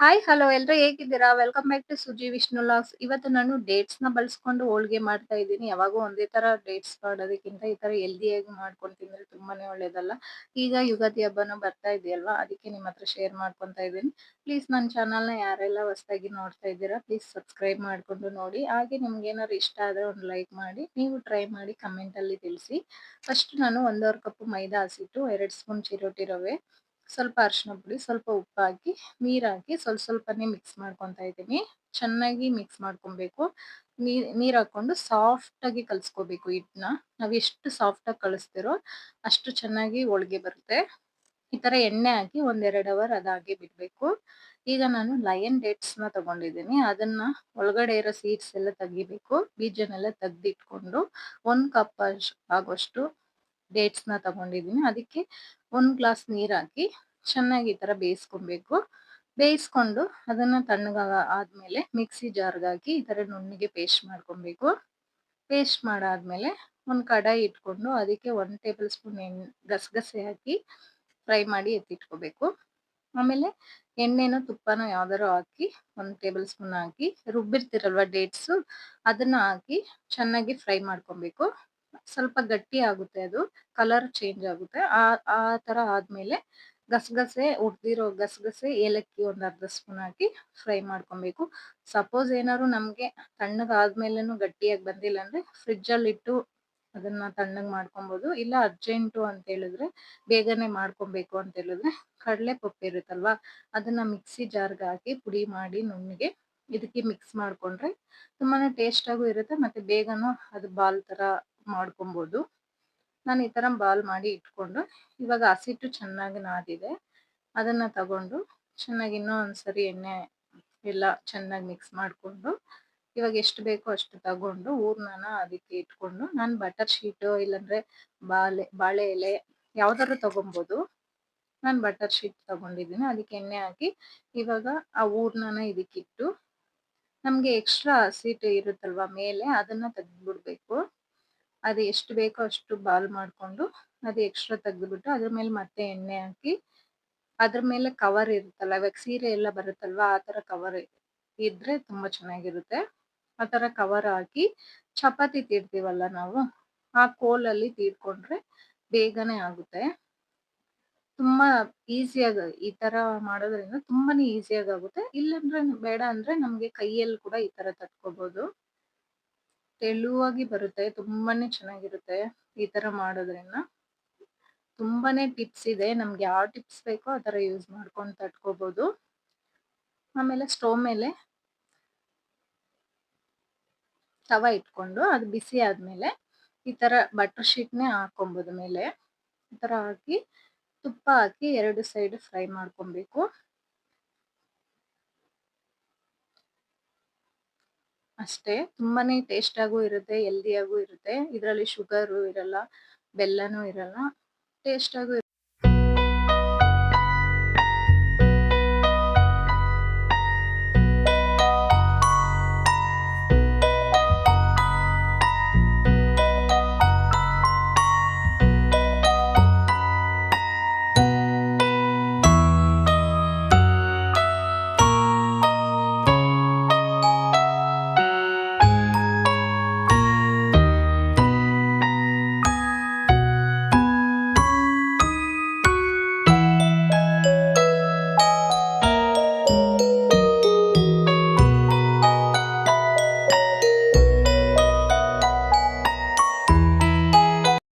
Hi hello ಎಲ್ಲರೂ ಹೇಗಿದ್ದೀರಾ? Welcome back to Suji Vishnu logs ಇವತ್ತು ನಾನು ಡೇಟ್ಸ್ನ ಬಳಸ್ಕೊಂಡು ಹೋಳಿಗೆ ಮಾಡ್ತಾ ಇದ್ದೀನಿ. ಯಾವಾಗೂ ಒಂದೇ ತರ ಡೇಟ್ಸ್ ಮಾಡೋದಕ್ಕಿಂತ ಈ ತರ ಹೆಲ್ದಿಯಾಗಿ ಮಾಡ್ಕೊಂಡು ತಿಂದ್ರೆ ತುಂಬಾನೇ ಒಳ್ಳೇದಲ್ಲ. ಈಗ ಯುಗಾದಿ ಹಬ್ಬನೂ ಬರ್ತಾ ಇದೆಯಲ್ವಾ? ಅದಕ್ಕೆ ನಿಮ್ಮ ಹತ್ರ ಶೇರ್ ಮಾಡ್ಕೊಂತ ಇದ್ದೀನಿ. ಪ್ಲೀಸ್ ನನ್ನ ಚಾನೆಲ್ನ ಯಾರೆಲ್ಲ ಹೊಸದಾಗಿ ನೋಡ್ತಾ ಇದ್ದೀರಾ ಪ್ಲೀಸ್ ಸಬ್ಸ್ಕ್ರೈಬ್ ಮಾಡ್ಕೊಂಡು ನೋಡಿ. ಹಾಗೆ ನಿಮ್ಗೆ ಏನಾದ್ರು ಇಷ್ಟ ಆದ್ರೆ ಒಂದು ಲೈಕ್ ಮಾಡಿ, ನೀವು ಟ್ರೈ ಮಾಡಿ ಕಮೆಂಟ್ ಅಲ್ಲಿ ತಿಳಿಸಿ. ಫಸ್ಟ್ ನಾನು ಒಂದೂವರೆ ಕಪ್ ಮೈದಾ ಹಸಿಟ್ಟು, ಎರಡು ಸ್ಪೂನ್ ಚಿರೋಟಿ ರವೆ ಸ್ವಲ್ಪ ಅರಿಶಿನ ಪುಡಿ, ಸ್ವಲ್ಪ ಉಪ್ಪು ಹಾಕಿ ನೀರಾಕಿ ಸ್ವಲ್ಪ ಸ್ವಲ್ಪನೇ ಮಿಕ್ಸ್ ಮಾಡ್ಕೊತಾ ಇದ್ದೀನಿ. ಚೆನ್ನಾಗಿ ಮಿಕ್ಸ್ ಮಾಡ್ಕೊಬೇಕು. ನೀರು ನೀರು ಹಾಕ್ಕೊಂಡು ಸಾಫ್ಟ್ ಆಗಿ ಕಲ್ಸ್ಕೋಬೇಕು ಹಿಟ್ಟನ್ನ. ನಾವು ಎಷ್ಟು ಸಾಫ್ಟ್ ಆಗಿ ಕಲಿಸ್ತಿರೋ ಅಷ್ಟು ಚೆನ್ನಾಗಿ ಹೋಳಿಗೆ ಬರುತ್ತೆ. ಈ ಥರ ಎಣ್ಣೆ ಹಾಕಿ ಒಂದೆರಡು ಅವರ್ ಅದಾಗೆ ಬಿಡಬೇಕು. ಈಗ ನಾನು ಲಯನ್ ಡೇಟ್ಸ್ನ ತಗೊಂಡಿದ್ದೀನಿ. ಅದನ್ನ ಒಳಗಡೆ ಇರೋ ಸೀಡ್ಸ್ ಎಲ್ಲ ತೆಗಿಬೇಕು. ಬೀಜನೆಲ್ಲ ತೆಗ್ದಿಟ್ಕೊಂಡು ಒಂದು ಕಪ್ ಆಗೋಷ್ಟು ಡೇಟ್ಸ್ನ ತಗೊಂಡಿದ್ದೀನಿ. ಅದಕ್ಕೆ ಒಂದು ಗ್ಲಾಸ್ ನೀರು ಹಾಕಿ ಚೆನ್ನಾಗಿ ಈ ತರ ಬೇಯಿಸ್ಕೊಬೇಕು. ಬೇಯಿಸ್ಕೊಂಡು ಅದನ್ನ ತಣ್ಣಗಾಗ ಆದ್ಮೇಲೆ ಮಿಕ್ಸಿ ಜಾರ್ಗಾಕಿ ಈ ತರ ನುಣ್ಣಿಗೆ ಪೇಸ್ಟ್ ಮಾಡ್ಕೊಬೇಕು. ಪೇಸ್ಟ್ ಮಾಡಾದ್ಮೇಲೆ ಒಂದ್ ಕಡಾಯಿ ಇಟ್ಕೊಂಡು ಅದಕ್ಕೆ ಒಂದ್ ಟೇಬಲ್ ಸ್ಪೂನ್ ಎಣ್ಣೆ, ಗಸಗಸೆ ಹಾಕಿ ಫ್ರೈ ಮಾಡಿ ಎತ್ತಿಟ್ಕೋಬೇಕು. ಆಮೇಲೆ ಎಣ್ಣೆನೋ ತುಪ್ಪನೋ ಯಾವ್ದಾರು ಹಾಕಿ ಒಂದ್ ಟೇಬಲ್ ಸ್ಪೂನ್ ಹಾಕಿ ರುಬ್ಬಿರ್ತಿರಲ್ವ ಡೇಟ್ಸ್ ಅದನ್ನ ಹಾಕಿ ಚೆನ್ನಾಗಿ ಫ್ರೈ ಮಾಡ್ಕೊಬೇಕು. ಸ್ವಲ್ಪ ಗಟ್ಟಿ ಆಗುತ್ತೆ ಅದು, ಕಲರ್ ಚೇಂಜ್ ಆಗುತ್ತೆ. ಆ ಆ ತರ ಆದ್ಮೇಲೆ ಗಸಗಸೆ ಉಡ್ದಿರೋ ಗಸಗಸೆ, ಏಲಕ್ಕಿ ಒಂದು ಅರ್ಧ ಸ್ಪೂನ್ ಹಾಕಿ ಫ್ರೈ ಮಾಡ್ಕೊಬೇಕು. ಸಪೋಸ್ ಏನಾದ್ರು ನಮಗೆ ತಣ್ಣಗ್ ಆದ್ಮೇಲೆನು ಗಟ್ಟಿಯಾಗಿ ಬಂದಿಲ್ಲ ಅಂದ್ರೆ ಫ್ರಿಡ್ಜ್ ಅಲ್ಲಿ ಇಟ್ಟು ಅದನ್ನ ತಣ್ಣಗೆ ಮಾಡ್ಕೊಬೋದು. ಇಲ್ಲ ಅರ್ಜೆಂಟು ಅಂತ ಹೇಳಿದ್ರೆ ಬೇಗನೆ ಮಾಡ್ಕೊಬೇಕು ಅಂತ ಹೇಳಿದ್ರೆ ಕಡಲೆ ಪಪ್ಪು ಇರುತ್ತಲ್ವಾ, ಅದನ್ನ ಮಿಕ್ಸಿ ಜಾರ್ಗೆ ಹಾಕಿ ಪುಡಿ ಮಾಡಿ ನುಣ್ಣಗೆ ಇದಕ್ಕೆ ಮಿಕ್ಸ್ ಮಾಡ್ಕೊಂಡ್ರೆ ತುಂಬಾನೇ ಟೇಸ್ಟ್ ಆಗು ಇರುತ್ತೆ ಮತ್ತೆ ಬೇಗನೂ ಅದು ಬಾಲ್ ತರ ಮಾಡ್ಕೊಬಹುದು ನಾನು ಈ ತರ ಬಾಲ್ ಮಾಡಿ ಇಟ್ಕೊಂಡು ಇವಾಗ ಹಸಿಟ್ಟು ಚೆನ್ನಾಗಿ ನಾದಿದೆ. ಅದನ್ನ ತಗೊಂಡು ಚೆನ್ನಾಗಿ ಇನ್ನೂ ಒಂದ್ಸರಿ ಎಣ್ಣೆ ಎಲ್ಲ ಚೆನ್ನಾಗಿ ಮಿಕ್ಸ್ ಮಾಡ್ಕೊಂಡು ಇವಾಗ ಎಷ್ಟು ಬೇಕೋ ಅಷ್ಟು ತಗೊಂಡು ಹೂರ್ಣನ ಅದಕ್ಕೆ ಇಟ್ಕೊಂಡು ನಾನು ಬಟರ್ ಶೀಟು ಇಲ್ಲಾಂದ್ರೆ ಬಾಳೆ ಬಾಳೆ ಎಲೆ ಯಾವ್ದಾದ್ರು ತಗೊಬೋದು. ನಾನು ಬಟರ್ ಶೀಟ್ ತಗೊಂಡಿದ್ದೀನಿ. ಅದಕ್ಕೆ ಎಣ್ಣೆ ಹಾಕಿ ಇವಾಗ ಆ ಹೂರ್ಣನ ಇದಕ್ಕಿಟ್ಟು ನಮಗೆ ಎಕ್ಸ್ಟ್ರಾ ಹಸಿಟ್ಟು ಇರುತ್ತಲ್ವಾ ಮೇಲೆ ಅದನ್ನ ತೆಗ್ದ್ಬಿಡ್ಬೇಕು. ಅದು ಎಷ್ಟು ಬೇಕೋ ಅಷ್ಟು ಬಾಲ್ ಮಾಡಿಕೊಂಡು ಅದು ಎಕ್ಸ್ಟ್ರಾ ತೆಗೆದುಬಿಟ್ಟು ಅದ್ರ ಮೇಲೆ ಮತ್ತೆ ಎಣ್ಣೆ ಹಾಕಿ ಅದ್ರ ಮೇಲೆ ಕವರ್ ಇರುತ್ತಲ್ಲ, ಇವಾಗ ಸೀರೆ ಎಲ್ಲ ಬರುತ್ತಲ್ವಾ, ಆ ಥರ ಕವರ್ ಇದ್ರೆ ತುಂಬ ಚೆನ್ನಾಗಿರುತ್ತೆ. ಆ ಥರ ಕವರ್ ಹಾಕಿ ಚಪಾತಿ ತೀಡ್ತೀವಲ್ಲ ನಾವು, ಆ ಕೋಲಲ್ಲಿ ತೀಡ್ಕೊಂಡ್ರೆ ಬೇಗನೆ ಆಗುತ್ತೆ. ತುಂಬಾ ಈಸಿಯಾಗಿ, ಈ ತರ ಮಾಡೋದ್ರಿಂದ ತುಂಬಾನೇ ಈಸಿಯಾಗಿ ಆಗುತ್ತೆ. ಇಲ್ಲಂದ್ರೆ ಬೇಡ ಅಂದ್ರೆ ನಮಗೆ ಕೈಯಲ್ಲಿ ಕೂಡ ಈ ತರ ತಟ್ಕೋಬಹುದು ತೆಳುವಾಗಿ ಬರುತ್ತೆ, ತುಂಬಾನೇ ಚೆನ್ನಾಗಿರುತ್ತೆ ಈ ತರ ಮಾಡೋದ್ರಿಂದ. ತುಂಬಾನೇ ಟಿಪ್ಸ್ ಇದೆ, ನಮ್ಗೆ ಯಾವ ಟಿಪ್ಸ್ ಬೇಕೋ ಆ ತರ ಯೂಸ್ ಮಾಡ್ಕೊಂಡು ತಟ್ಕೋಬಹುದು ಆಮೇಲೆ ಸ್ಟೋವ್ ಮೇಲೆ ತವ ಇಟ್ಕೊಂಡು ಅದು ಬಿಸಿ ಆದ್ಮೇಲೆ ಈ ತರ ಬಟರ್ ಶೀಟ್ನೇ ಹಾಕೊಬಹುದು ಮೇಲೆ. ಈ ತರ ಹಾಕಿ ತುಪ್ಪ ಹಾಕಿ ಎರಡು ಸೈಡ್ ಫ್ರೈ ಮಾಡ್ಕೊಬೇಕು. ಅಷ್ಟೇ. ತುಂಬಾನೇ ಟೇಸ್ಟ್ ಆಗು ಇರುತ್ತೆ ಹೆಲ್ದಿ ಆಗು ಇರುತ್ತೆ. ಇದರಲ್ಲಿ ಶುಗರ್ ಇರಲ್ಲ, ಬೆಲ್ಲನೂ ಇರಲ್ಲ ಟೇಸ್ಟ್ ಆಗು